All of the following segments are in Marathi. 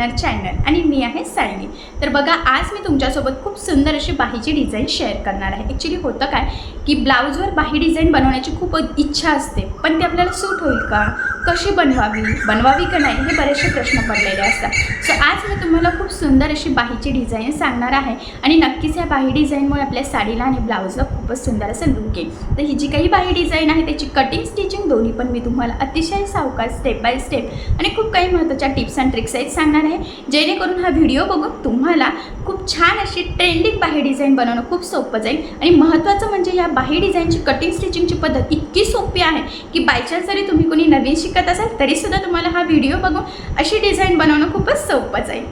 डिझायनर चॅनल आणि मी आहे सायली तर बघा आज मी तुमच्यासोबत खूप सुंदर अशी बाहीची डिझाईन शेअर करणार आहे. ॲक्च्युली होतं काय? की ब्लाऊजवर बाही डिझाईन बनवण्याची खूप इच्छा असते. पण ती आपल्याला सूट होईल का? कशी बनवावी? बनवावी का नाही? हे बरेचसे प्रश्न पडलेले असतात. सो आज मी तुम्हाला खूप सुंदर अशी बाहीची डिझाईन सांगणार आहे. आणि नक्कीच या बाही डिझाईनमुळे आपल्या साडीला आणि ब्लाऊजला खूपच सुंदर असं लुक येईल तर ही जी काही बाही डिझाईन आहे त्याची कटिंग स्टिचिंग दोन्ही पण मी तुम्हाला अतिशय सावकाश स्टेप बाय स्टेप आणि खूप काही महत्त्वाच्या टिप्स अँड ट्रिक्स आहेत सांगणार आहे. जेणेकरून हा व्हिडिओ बघून तुम्हाला खूप छान अशी ट्रेंडिंग बाही डिझाईन बनवणं खूप सोपं जाईल. आणि महत्त्वाचं म्हणजे या बाही डिझाईनची कटिंग स्टिचिंगची पद्धत इतकी सोपी आहे की बायचान्स जरी तुम्ही कोणी नवीन शिकत असाल तरीसुद्धा तुम्हाला हा व्हिडिओ बघून अशी डिझाईन बनवणं खूपच सोपं जाईल.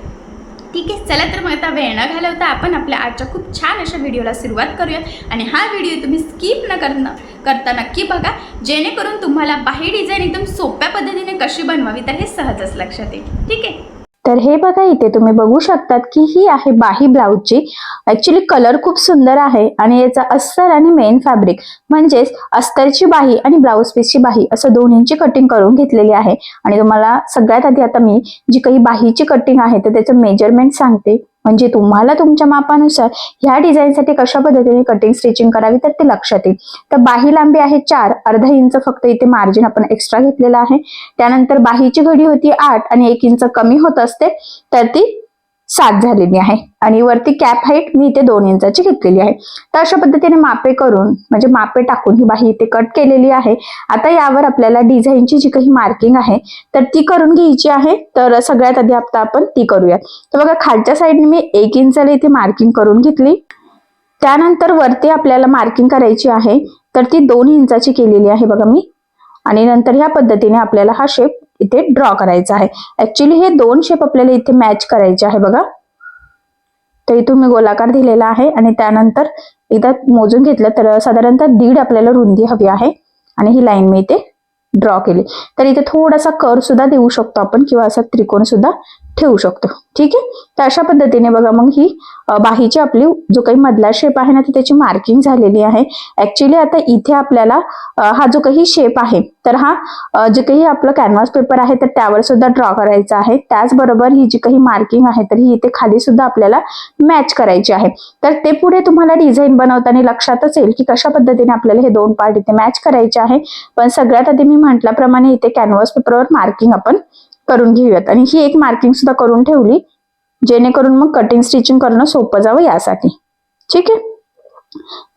ठीक आहे चला तर मग आता वेळ न घालवता आपण आपल्या आजच्या खूप छान अशा व्हिडिओला सुरुवात करूयात. आणि हा व्हिडिओ तुम्ही स्किप न करणं करता नक्की बघा जेणेकरून तुम्हाला बाही डिझाईन एकदम सोप्या पद्धतीने कशी बनवावी तर हे सहजच लक्षात येईल. ठीक आहे? तर हे बघा इथे तुम्ही बघू शकतात की ही आहे बाही ब्लाऊजची. ऍक्च्युली कलर खूप सुंदर आहे आणि याचा अस्तर आणि मेन फॅब्रिक म्हणजेच अस्तरची बाही आणि ब्लाऊज पीसची बाही असं दोन्हींची कटिंग करून घेतलेली आहे. आणि तुम्हाला सगळ्यात आधी आता मी जी काही बाहीची कटिंग आहे तर त्याचं मेजरमेंट सांगते. म्हणजे तुम्हाला तुमच्या मापानुसार ह्या डिझाईनसाठी कशा पद्धतीने कटिंग स्टिचिंग करावी तर ते लक्षात येईल. तर बाही लांबी आहे चार अर्धा इंच फक्त इथे मार्जिन आपण एक्स्ट्रा घेतलेला आहे. त्यानंतर बाहीची घडी होती आठ आणि एक इंच कमी होत असते तर ती सात झालेली आहे. आणि वरती कॅप हाईट मी इथे दोन इंचाची घेतलेली आहे. तर अशा पद्धतीने मापे करून म्हणजे मापे टाकून ही बाही इथे कट केलेली आहे. आता यावर आपल्याला डिझाईनची जी काही मार्किंग आहे तर ती करून घ्यायची आहे. तर सगळ्यात आधी आता आपण ती करूयात. तर बघा खालच्या साईडने मी एक इंचाला इथे मार्किंग करून घेतली. त्यानंतर वरती आपल्याला मार्किंग करायची आहे. तर ती दोन इंचाची केलेली आहे बघा मी. आणि नंतर ह्या पद्धतीने आपल्याला हा शेप इथे ड्रॉ करायचा आहे. ऍक्च्युली हे दोन शेप आपल्याला इथे मॅच करायचे आहे बघा. तर इथून मी गोलाकार दिलेला आहे आणि त्यानंतर इथं मोजून घेतलं तर साधारणतः दीड आपल्याला रुंदी हवी आहे. आणि ही लाईन मी इथे ड्रॉ केली. तर इथे थोडासा कर सुद्धा देऊ शकतो आपण किंवा असा त्रिकोण सुद्धा ठेवू शकतो. ठीक आहे? तर अशा पद्धतीने बघा मग ही बाहीची आपली जो काही मधला शेप आहे ना ती त्याची मार्किंग झालेली आहे. ऍक्च्युली आता इथे आपल्याला हा जो काही शेप आहे तर हा जे काही आपलं कॅनव्हास पेपर आहे तर त्यावर सुद्धा ड्रॉ करायचा आहे. त्याचबरोबर ही जी काही मार्किंग आहे तर ही इथे खाली सुद्धा आपल्याला मॅच करायची आहे. तर ते पुढे तुम्हाला डिझाईन बनवताना लक्षातच येईल की कशा पद्धतीने आपल्याला हे दोन पार्ट इथे मॅच करायचे आहे. पण सगळ्यात आधी मी म्हटल्याप्रमाणे इथे कॅनव्हास पेपरवर मार्किंग आपण करून घेऊयात. आणि ही एक मार्किंग सुद्धा करून ठेवली जेणेकरून मग कटिंग स्टिचिंग करणं सोपं जावं यासाठी. ठीक आहे?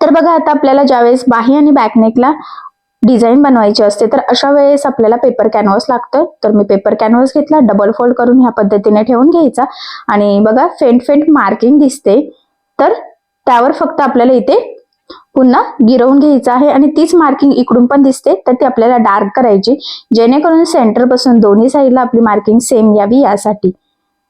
तर बघा आता आपल्याला ज्यावेळेस बाही आणि बॅकनेकला डिझाईन बनवायची असते तर अशा वेळेस आपल्याला पेपर कॅनव्हास लागतं तर मी पेपर कॅनव्हास घेतला डबल फोल्ड करून ह्या पद्धतीने ठेवून घ्यायचा. आणि बघा फेंट फेंट मार्किंग दिसते. तर त्यावर फक्त आपल्याला इथे पुन्हा गिरवून घ्यायचं आहे आणि तीच मार्किंग इकडून पण दिसते. तर ती आपल्याला डार्क करायची. जेणेकरून सेंटरपासून दोन्ही साईडला आपली मार्किंग सेम यावी यासाठी.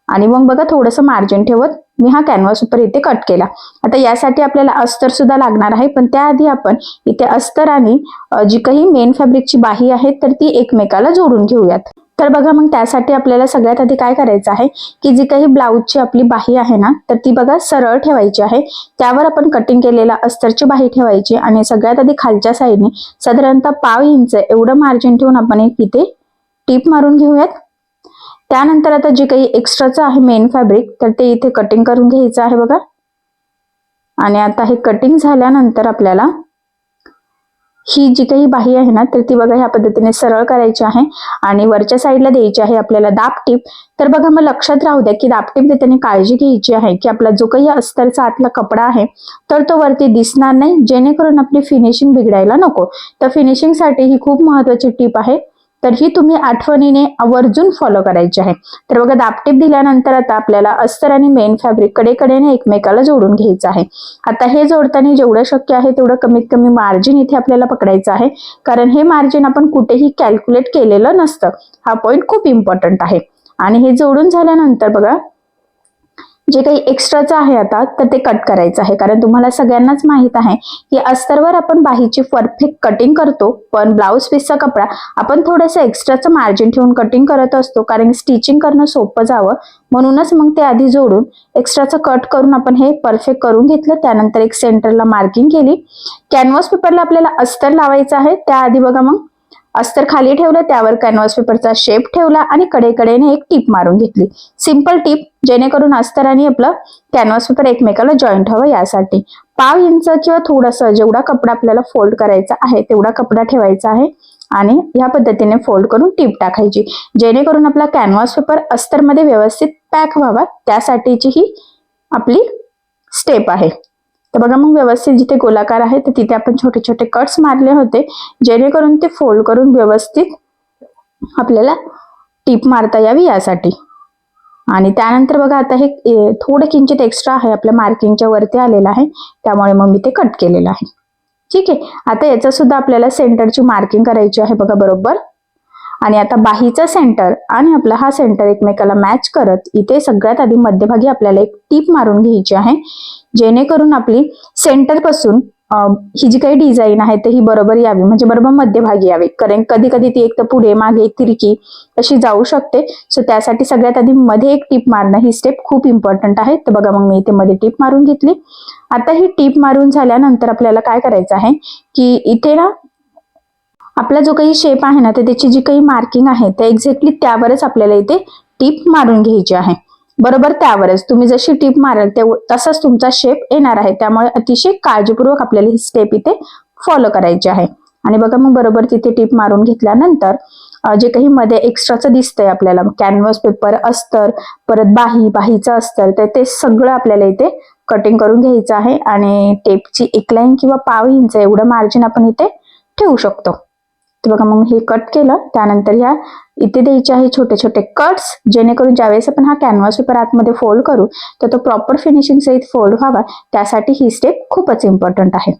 आणि मग बघा थोडंसं मार्जिन ठेवत मी हा कॅनव्हास उपर इथे कट केला. आता यासाठी आपल्याला अस्तर सुद्धा लागणार आहे पण त्याआधी आपण इथे अस्तर आणि जी काही मेन फॅब्रिकची बाही आहे तर ती एकमेकाला जोडून घेऊयात. तर बघा मग त्यासाठी आपल्याला सगळ्यात आधी काय करायचं आहे की जी काही ब्लाऊजची आपली बाही आहे ना तर ती बघा सरळ ठेवायची आहे. त्यावर आपण कटिंग केलेला अस्तरची बाही ठेवायची आणि सगळ्यात आधी खालच्या साईडने साधारणतः पाव इंच एवढं मार्जिन ठेवून आपण एक इथे टीप मारून घेऊयात. त्यानंतर आता जे काही एक्स्ट्राचं आहे मेन फॅब्रिक तर ते इथे कटिंग करून घ्यायचं आहे बघा. आणि आता हे कटिंग झाल्यानंतर आपल्याला ही जी काही बाही आहे ना तर ती बघा ह्या पद्धतीने सरळ करायची आहे आणि वरच्या साईडला द्यायची आहे आपल्याला दाब टीप. तर बघा मग लक्षात राहू द्या की दापटीप देताना काळजी घ्यायची आहे की आपला जो काही अस्तरचा आतला कपडा आहे तर तो वरती दिसणार नाही जेणेकरून आपली फिनिशिंग बिघडायला नको. तर फिनिशिंगसाठी ही खूप महत्वाची टीप आहे. तर ही तुम्ही आठवणीने आवर्जून फॉलो करायची आहे. तर बघा दापटीप दिल्यानंतर आता आपल्याला अस्तर आणि मेन फॅब्रिक कडेकडेने एकमेकाला जोडून घ्यायचं आहे. आता हे जोडताना जेवढं शक्य आहे तेवढं कमीत कमी मार्जिन इथे आपल्याला पकडायचं आहे. कारण हे मार्जिन आपण कुठेही कॅल्क्युलेट केलेलं नसतं. हा पॉईंट खूप इम्पॉर्टंट आहे. आणि हे जोडून झाल्यानंतर बघा जे काही एक्स्ट्राचं आहे आता तर ते कट करायचं आहे. कारण तुम्हाला सगळ्यांनाच माहीत आहे की अस्तरवर आपण बाहीची परफेक्ट कटिंग करतो पण ब्लाऊज पीसचा कपडा आपण थोडंसं एक्स्ट्राचं मार्जिन ठेवून कटिंग करत असतो कारण स्टिचिंग करणं सोपं जावं. म्हणूनच मग ते आधी जोडून एक्स्ट्राचं कट करून आपण हे परफेक्ट करून घेतलं. त्यानंतर एक सेंटरला मार्किंग केली. कॅनव्हास पेपरला आपल्याला अस्तर लावायचं आहे. त्याआधी बघा मग अस्तर खाली ठेवलं त्यावर कॅनव्हास पेपरचा शेप ठेवला आणि कडेकडेने एक टीप मारून घेतली. सिंपल टीप जेणेकरून अस्तर आणि आपलं कॅनव्हास पेपर एकमेकाला जॉईंट हवं यासाठी. पाव इंच किंवा थोडंसं जेवढा कपडा आपल्याला फोल्ड करायचा आहे तेवढा कपडा ठेवायचा आहे आणि ह्या पद्धतीने फोल्ड करून टीप टाकायची. जेणेकरून आपला कॅनव्हास पेपर अस्तरमध्ये व्यवस्थित पॅक व्हावा त्यासाठीची ही आपली स्टेप आहे. तर बघा मग व्यवस्थित जिथे गोलाकार आहे तर तिथे आपण छोटे छोटे कट्स मारले होते जेणेकरून ते फोल्ड करून व्यवस्थित आपल्याला टीप मारता यावी यासाठी. आणि त्यानंतर बघा आता हे थोडं किंचित एक्स्ट्रा आहे आपल्या मार्किंगच्या वरती आलेलं आहे त्यामुळे मग मी ते कट केलेलं आहे. ठीक आहे आता याचं सुद्धा आपल्याला सेंटरची मार्किंग करायची आहे बघा बरोबर. आणि आता बाहीचा सेंटर आणि आपला हा सेंटर एकमेकाला मॅच करत इथे सगळ्यात आधी मध्यभागी आपल्याला एक टीप मारून घ्यायची आहे. जेणेकरून आपली सेंटरपासून ही जी काही डिझाईन आहे तर ही बरोबर यावी. म्हणजे बरोबर मध्यभागी यावी. कारण कधी कधी ती एक तर पुढे मागे तिरकी अशी जाऊ शकते. सो त्यासाठी सगळ्यात आधी मध्ये एक टीप मारणं ही स्टेप खूप इम्पॉर्टंट आहे. तर बघा मग मी इथे मध्ये टीप मारून घेतली. आता ही टीप मारून झाल्यानंतर आपल्याला काय करायचं आहे की इथे ना आपला जो काही शेप आहे ना तर त्याची जी काही मार्किंग आहे ते एक्झॅक्टली त्यावरच आपल्याला इथे टीप मारून घ्यायची आहे. बरोबर त्यावरच. तुम्ही जशी टीप माराल तसाच तुमचा शेप येणार आहे. त्यामुळे अतिशय काळजीपूर्वक आपल्याला ही स्टेप इथे फॉलो करायची आहे. आणि बघा मग बरोबर तिथे टीप मारून घेतल्यानंतर जे काही मध्ये एक्स्ट्राचं दिसतंय आपल्याला कॅनव्हस पेपर अस्तर परत बाही बाहीचं अस्तर तर ते सगळं आपल्याला इथे कटिंग करून घ्यायचं आहे. आणि टेपची एक लाईन किंवा पाव इंच एवढं मार्जिन आपण इथे ठेवू शकतो. तर बघा मग हे कट केलं. त्यानंतर ह्या इथे द्यायचे आहे छोटे छोटे कट्स जेणेकरून ज्यावेळेस आपण हा कॅनव्हास पेपर आतमध्ये फोल्ड करू तर तो प्रॉपर फिनिशिंग सहित फोल्ड व्हावा. त्यासाठी ही स्टेप खूपच इम्पॉर्टंट आहे.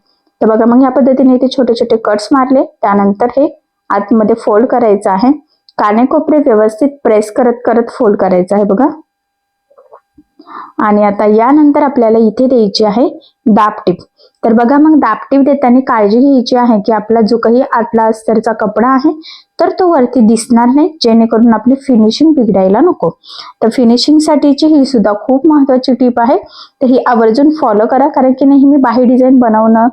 तर बघा मग या पद्धतीने इथे छोटे छोटे कट्स मारले. त्यानंतर हे आतमध्ये फोल्ड करायचं आहे. कानेकोपरे व्यवस्थित प्रेस करत करत फोल्ड करायचं आहे बघा. आणि आता यानंतर आपल्याला इथे द्यायची आहे दाबटीप तर बघा मग दाबटीप देताना काळजी घ्यायची आहे की आपला जो काही आतला अस्तरचा कपडा आहे तर तो वरती दिसणार नाही जेणेकरून आपली फिनिशिंग बिघडायला नको. तर फिनिशिंग साठीची ही सुद्धा खूप महत्वाची टीप आहे. तर ही आवर्जून फॉलो करा कारण की नेहमी बाही डिझाईन बनवणं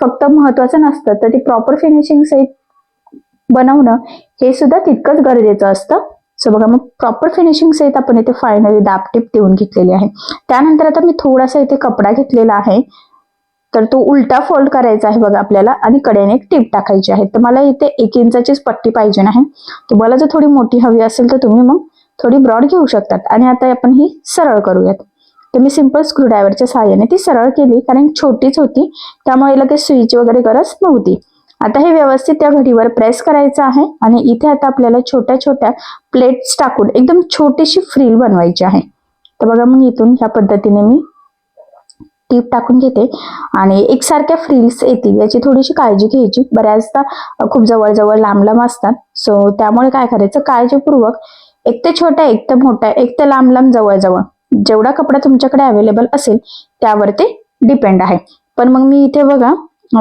फक्त महत्वाचं नसतं. तर ती प्रॉपर फिनिशिंग सहित बनवणं हे सुद्धा तितकंच गरजेचं असतं. सो बघा मग प्रॉपर फिनिशिंग सहित आपण इथे फायनली दाबटीप देऊन घेतलेली आहे. त्यानंतर आता मी थोडासा इथे कपडा घेतलेला आहे. तर तो उलटा फोल्ड करायचा आहे बघा आपल्याला आणि कड्याने एक टीप टाकायची आहे. तर मला इथे एक इंचाचीच पट्टी पाहिजे आहे. तुम्हाला जर थोडी मोठी हवी असेल तर तुम्ही मग थोडी ब्रॉड घेऊ शकतात. आणि आता आपण ही सरळ करूयात. तर मी सिंपल स्क्रूड्रायव्हरच्या सहाय्याने ती सरळ केली कारण छोटीच होती. त्यामुळे लगेच सुईची वगैरे गरज नव्हती. आता हे व्यवस्थित त्या घडीवर प्रेस करायचं आहे आणि इथे आता आपल्याला छोट्या छोट्या प्लेट्स टाकून एकदम छोटीशी फ्रील बनवायची आहे. तर बघा मग इथून ह्या पद्धतीने मी टीप टाकून घेते. आणि एकसारख्या फ्रिल्स येतील याची थोडीशी काळजी घ्यायची. बऱ्याचदा खूप जवळजवळ लांब लांब असतात. सो त्यामुळे काय करायचं? काळजीपूर्वक एक ते छोट्या एक ते मोठ्या एक ते लांब लांब जवळजवळ जेवढा कपडा तुमच्याकडे अवेलेबल असेल त्यावर ते डिपेंड आहे. पण मग मी इथे बघा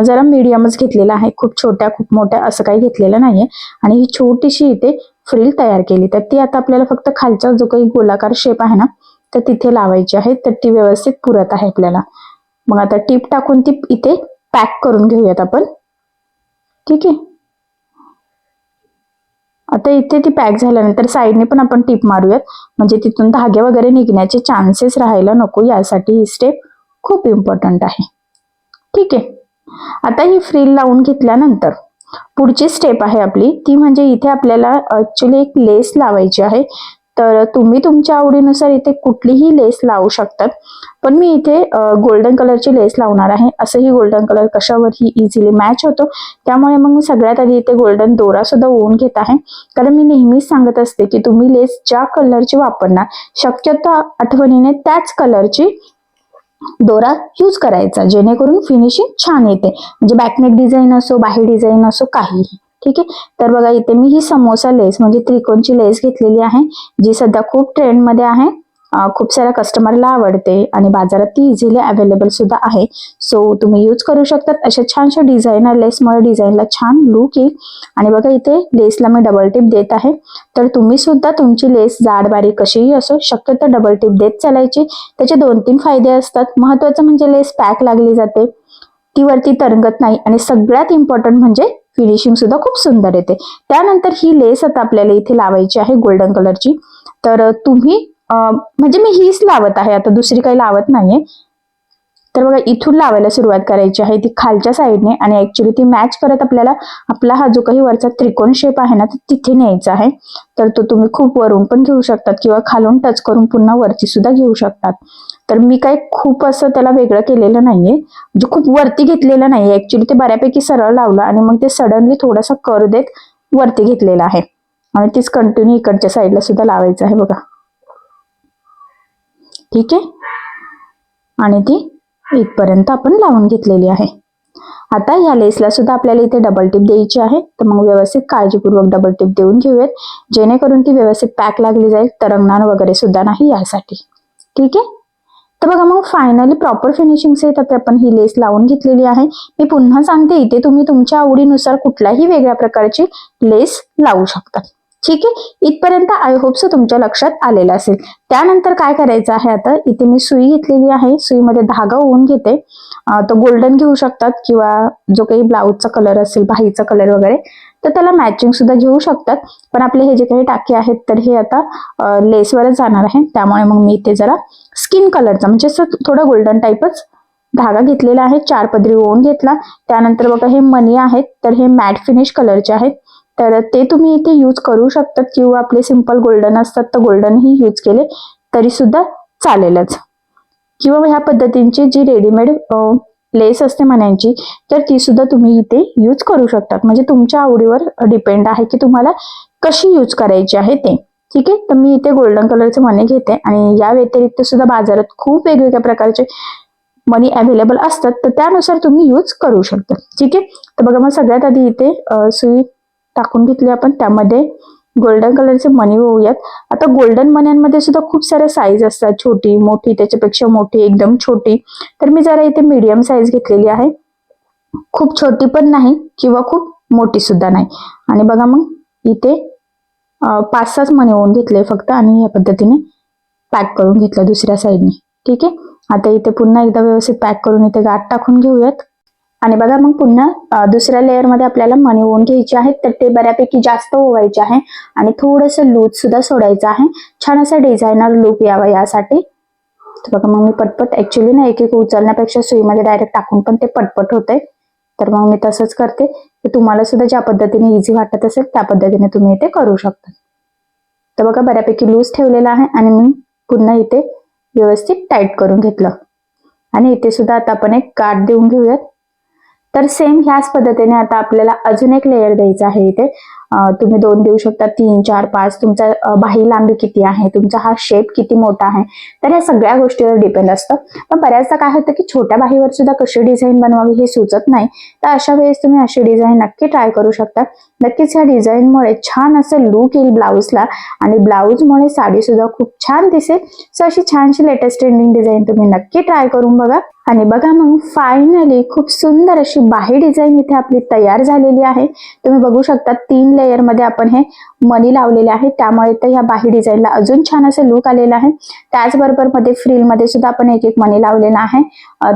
जरा मीडियमच घेतलेला आहे. खूप छोट्या खूप मोठ्या असं काही घेतलेलं नाहीये. आणि ही छोटीशी इथे फ्रिल तयार केली. तर ती आता आपल्याला फक्त खालचा जो काही गोलाकार शेप आहे ना तर तिथे लावायची आहे. तर ती व्यवस्थित पुरत आहे आपल्याला. मग आता टीप टाकून ती इथे पॅक करून घेऊयात आपण. ठीक आहे? आता इथे ती पॅक झाल्यानंतर साईडने पण आपण टीप मारूयात. म्हणजे तिथून धागे वगैरे निघण्याचे चान्सेस राहायला नको. यासाठी ही स्टेप खूप इम्पॉर्टंट आहे. ठीक आहे? आता ही फ्रील लावून घेतल्यानंतर पुढची स्टेप आहे आपली. ती म्हणजे इथे आपल्याला ऍक्च्युली एक लेस लावायची आहे. तर तुम्ही तुमच्या आवडीनुसार इथे कुठलीही लेस लावू शकतात. पण मी इथे गोल्डन कलरची लेस लावणार आहे. असंही गोल्डन कलर कशावरही इझिली मॅच होतो. त्यामुळे मग मी सगळ्यात आधी इथे गोल्डन दोरा सुद्धा ओवून घेत आहे. कारण मी नेहमीच सांगत असते की तुम्ही लेस ज्या कलरची वापरणार शक्यतो आठवणीने त्याच कलरची दोरा यूज करायचा. जेणेकरून फिनिशिंग छान येते. म्हणजे बॅकनेक डिझाईन असो बाही डिझाईन असो काहीही. ठीक आहे? तर बघा इथे मी ही समोसा लेस म्हणजे त्रिकोणची लेस घेतलेली आहे जी सध्या खूप ट्रेंडमध्ये आहे. खूप साऱ्या कस्टमरला आवडते आणि बाजारात ती इझिली अवेलेबल सुद्धा आहे. सो तुम्ही यूज करू शकतात. अशा छानशा डिझायनर लेसमुळे डिझाईनला छान लुक येईल. आणि बघा इथे लेसला मी डबल टिप देत आहे. तर तुम्ही सुद्धा तुमची लेस जाड बारीक कशीही असो शक्यतो डबल टिप देत चालायची. त्याचे दोन तीन फायदे असतात. महत्वाचं म्हणजे लेस पॅक लागली जाते. ती वरती तरंगत नाही आणि सगळ्यात इम्पॉर्टंट म्हणजे फिनिशिंग सुद्धा खूप सुंदर येते. त्यानंतर ही लेस आता आपल्याला इथे लावायची आहे गोल्डन कलरची तर तुम्ही म्हणजे मी हीच लावत आहे आता दुसरी काही लावत नाहीये. तर बघा इथून लावायला सुरुवात करायची आहे ती खालच्या साईडने आणि ऍक्च्युली ती मॅच करत आपल्याला आपला हा जो काही वरचा त्रिकोण शेप आहे ना तो तिथे न्यायचा आहे. तर तो तुम्ही खूप वरून पण घेऊ शकतात किंवा खालून टच करून पुन्हा वरती सुद्धा घेऊ शकतात. तर मी काय खूप असं त्याला वेगळं केलेलं नाहीये. म्हणजे खूप वरती घेतलेलं नाहीये. ऍक्च्युली ते बऱ्यापैकी सरळ लावलं आणि मग ते सडनली थोडासा कर देत वरती घेतलेलं आहे. आणि तीच कंटिन्यू इकडच्या साईडला सुद्धा लावायचं आहे बघा. ठीक आहे? आणि ती इथपर्यंत आपण लावून घेतलेली आहे. आता या लेसला सुद्धा आपल्याला इथे डबल टिप द्यायची आहे. तर मग व्यवस्थित काळजीपूर्वक डबल टिप देऊन घेऊयात. जेणेकरून ती व्यवस्थित पॅक लागली जाईल. तरंगणार वगैरे सुद्धा नाही यासाठी. ठीक आहे? तर बघा मग फायनली प्रॉपर फिनिशिंग सेट आपण ही लेस लावून घेतलेली आहे. मी पुन्हा सांगते इथे तुम्ही तुमच्या आवडीनुसार कुठल्याही वेगळ्या प्रकारची लेस लावू शकता. ठीक आहे? इथपर्यंत आय होप तुमच्या लक्षात आलेलं असेल. त्यानंतर काय करायचं आहे आता? इथे मी सुई घेतलेली आहे. सुईमध्ये धागा होऊन घेते. तो गोल्डन घेऊ शकतात किंवा जो काही ब्लाऊजचा कलर असेल बाहीचा कलर वगैरे. तर त्याला मॅचिंग सुद्धा घेऊ शकतात. पण आपले हे जे काही टाके आहेत तर हे आता लेसवरच जाणार आहे. त्यामुळे मग मी इथे जरा स्किन कलरचा म्हणजे असं थोडं गोल्डन टाईपच धागा घेतलेला आहे. चार पदरी ओवून घेतला. त्यानंतर बघा हे मनी आहेत तर हे मॅट फिनिश कलरचे आहेत. तर ते तुम्ही इथे यूज करू शकतात. किंवा आपले सिंपल गोल्डन असतात तर गोल्डनही यूज केले तरी सुद्धा चालेलच. किंवा ह्या पद्धतींची जी रेडीमेड लेस असते मण्यांची तर ती सुद्धा तुम्ही इथे यूज करू शकतात. म्हणजे तुमच्या आवडीवर डिपेंड आहे की तुम्हाला कशी यूज करायची आहे ते. ठीक आहे? तर मी इथे गोल्डन कलरचे मणी घेते आणि या व्यतिरिक्त सुद्धा बाजारात खूप वेगवेगळ्या प्रकारचे मनी अवेलेबल असतात. तर त्यानुसार तुम्ही यूज करू शकता. ठीक आहे? तर बघा मग सगळ्यात आधी इथे सुई टाकून घेतली आपण. त्यामध्ये गोल्डन कलरचे मनी होऊयात आता गोल्डन मण्यांमध्ये सुद्धा खूप साऱ्या साईज असतात. छोटी मोठी त्याच्यापेक्षा मोठी एकदम छोटी. तर मी जरा इथे मीडियम साईज घेतलेली आहे. खूप छोटी पण नाही किंवा खूप मोठी सुद्धा नाही. आणि बघा मग इथे पाच सहाच मणी होऊन घेतले फक्त आणि या पद्धतीने पॅक करून घेतलं दुसऱ्या साईडने ठीक आहे? आता इथे पुन्हा एकदा व्यवस्थित पॅक करून इथे गाठ टाकून घेऊयात. आणि बघा मग पुन्हा दुसऱ्या लेअरमध्ये आपल्याला मणी ओवून घ्यायचे आहेत तर ते बऱ्यापैकी जास्त ओवायचे आहे आणि थोडंसं लूज सुद्धा सोडायचं आहे. छान असं डिझायनर लूप यावा यासाठी. तर बघा मग मी पटपट ऍक्च्युली ना एक एक उचलण्यापेक्षा सुईमध्ये डायरेक्ट टाकून पण ते पटपट होते तर मग मी तसंच करते. की तुम्हाला सुद्धा ज्या पद्धतीने इझी वाटत असेल त्या पद्धतीने तुम्ही इथे करू शकता. तर बघा बऱ्यापैकी लूज ठेवलेला आहे आणि मी पुन्हा इथे व्यवस्थित टाईट करून घेतलं. आणि इथे सुद्धा आता आपण एक गाठ देऊन घेऊयात. तर सेम ह्याच पद्धतीने आता आपल्याला अजून एक लेअर द्यायचा आहे इथे. तुम्ही दोन देऊ शकता तीन चार पाच. तुमचा बाही लांबी किती आहे? तुमचा हा शेप किती मोठा आहे? तर या सगळ्या गोष्टीवर डिपेंड असतं. पण बऱ्याचदा काय होतं की छोट्या बाहीवर सुद्धा कशी डिझाईन बनवावी हे सुचत नाही. तर अशा वेळेस तुम्ही अशी डिझाईन नक्की ट्राय करू शकता. नक्कीच ह्या डिझाईनमुळे छान असं लुक येईल ब्लाऊजला आणि ब्लाऊजमुळे साडी सुद्धा खूप छान दिसेल. सो अशी छानशी लेटेस्ट ट्रेंडिंग डिझाईन तुम्ही नक्की ट्राय करून बघा. आणि बघा मग फायनली खूप सुंदर अशी बाही डिझाईन इथे आपली तयार झालेली आहे. तुम्ही बघू शकता तीन लेयरमध्ये आपण हे मनी लावलेले आहे. त्यामुळे तर ह्या बाही डिझाईनला अजून छान असं लुक आलेला आहे त्याचबरोबरमध्ये फ्रिलमध्ये सुद्धा आपण एक एक मनी लावलेला आहे.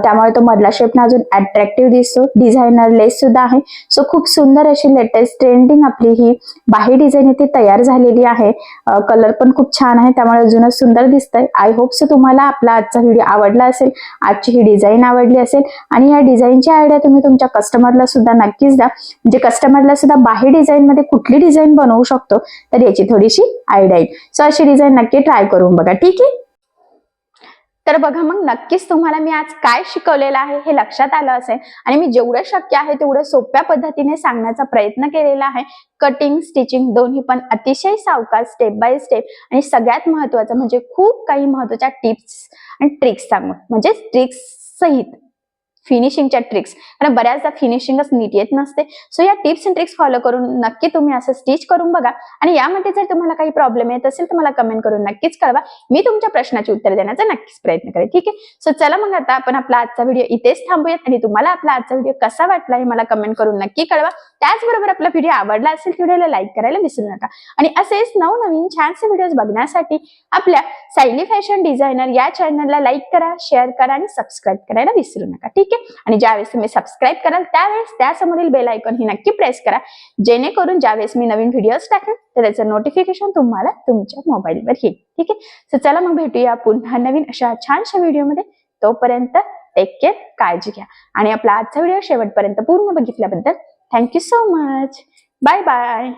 त्यामुळे तो मधला शेप ना अजून अट्रॅक्टिव्ह दिसतो. डिझायनर लेस सुद्धा आहे. सो खूप सुंदर अशी लेटेस्ट ट्रेंडिंग आपली ही बाही डिझाईन इथे तयार झालेली आहे. कलर पण खूप छान आहे. त्यामुळे अजूनच सुंदर दिसतंय. आय होप सो तुम्हाला आपला आजचा व्हिडिओ आवडला असेल. आजची ही डिझाईन आवडली असेल. आणि या डिझाईनची आयडिया तुम्ही तुमच्या कस्टमरला सुद्धा नक्कीच द्या. म्हणजे कस्टमरला सुद्धा बाही डिझाईन मध्ये कुठली डिझाईन बनवू शकतो तर याची थोडीशी आयडिया येईल सो अशी डिझाईन नक्की ट्राय करून बघा ठीक आहे? तर बघा मग नक्कीच तुम्हाला मी आज काय शिकवलेलं आहे हे लक्षात आलं असेल. आणि मी जेवढं शक्य आहे तेवढं सोप्या पद्धतीने सांगण्याचा प्रयत्न केलेला आहे. कटिंग स्टिचिंग दोन्ही पण अतिशय सावकाश स्टेप बाय स्टेप आणि सगळ्यात महत्वाचं म्हणजे खूप काही महत्त्वाच्या टिप्स आणि ट्रिक्स सांगून म्हणजे ट्रिक्स सहित. फिनिशिंगच्या ट्रिक्स कारण बऱ्याचदा फिनिशिंगच नीट येत नसते. सो या टिप्स अँड ट्रिक्स फॉलो करून नक्की तुम्ही असं स्टिच करून बघा. आणि यामध्ये जर तुम्हाला काही प्रॉब्लेम येत असेल तर मला कमेंट करून नक्कीच कळवा. मी तुमच्या प्रश्नाची उत्तर देण्याचा नक्कीच प्रयत्न करेन. ठीक आहे? सो चला मग आता आपण आपला आजचा व्हिडिओ इथेच थांबूयात. आणि तुम्हाला आपला आजचा व्हिडिओ कसा वाटला हे मला कमेंट करून नक्की कळवा. त्याचबरोबर आपला व्हिडिओ आवडला असेल व्हिडिओला लाईक करायला विसरू नका. आणि असेच नवनवीन छानसे व्हिडिओज बघण्यासाठी आपल्या सायली फॅशन डिझायनर या चॅनलला लाईक करा शेअर करा आणि सबस्क्राईब करायला विसरू नका. ठीक आहे? आहे? आणि ज्यावेळेस तुम्ही सबस्क्राईब कराल त्यावेळेस त्यासमोरील बेल आयकॉन ही नक्की प्रेस करा. जेणेकरून ज्यावेळेस मी नवीन व्हिडिओज टाकेन तर त्याचं नोटिफिकेशन तुम्हाला तुमच्या मोबाईलवर येईल. ठीक आहे? सो चला मग भेटूया पुन्हा नवीन अशा छानशा व्हिडिओमध्ये तोपर्यंत टेक केअर काळजी घ्या. आणि आपला आजचा व्हिडिओ शेवटपर्यंत पूर्ण बघितल्याबद्दल thank you so much bye bye